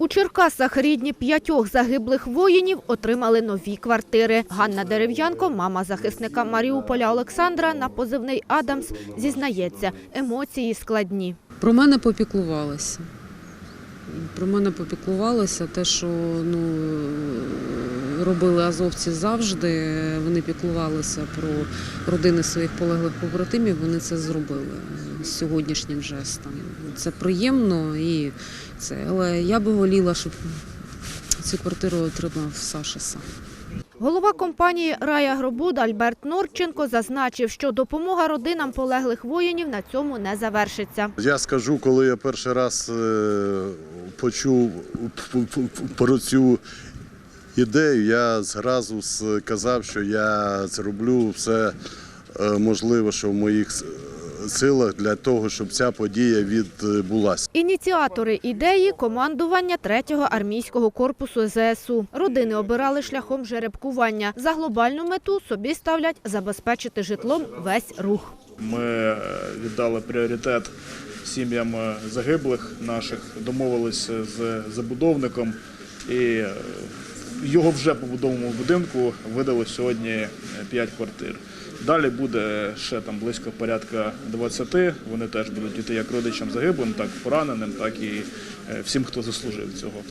У Черкасах рідні п'ятьох загиблих воїнів отримали нові квартири. Ганна Дерев'янко, мама захисника Маріуполя Олександра, на позивний Адамс, зізнається, емоції складні. Про мене попіклувалися. Про мене попіклувалися те, що ну, робили азовці завжди. Вони піклувалися про родини своїх полеглих побратимів. Вони це зробили з сьогоднішнім жестом. Це приємно і це. Але я би воліла, щоб цю квартиру отримав Саша сам. Голова компанії Рая Гробуд Альберт Норченко зазначив, що допомога родинам полеглих воїнів на цьому не завершиться. Я скажу, коли я перший раз е, почув про цю ідею, я зразу сказав, що я зроблю все е, можливе, що в моїх силах для того, щоб ця подія відбулася. Ініціатори ідеї – командування 3-го армійського корпусу ЗСУ. Родини обирали шляхом жеребкування. За глобальну мету собі ставлять забезпечити житлом весь рух. Ми е, віддали пріоритет сім'ям е, загиблих наших, домовилися з забудовником і його вже побудовому будинку видали сьогодні 5 квартир. Далі буде ще там близько порядка 20. Вони теж будуть йти як родичам загиблим, так пораненим, так і е, всім, хто заслужив цього.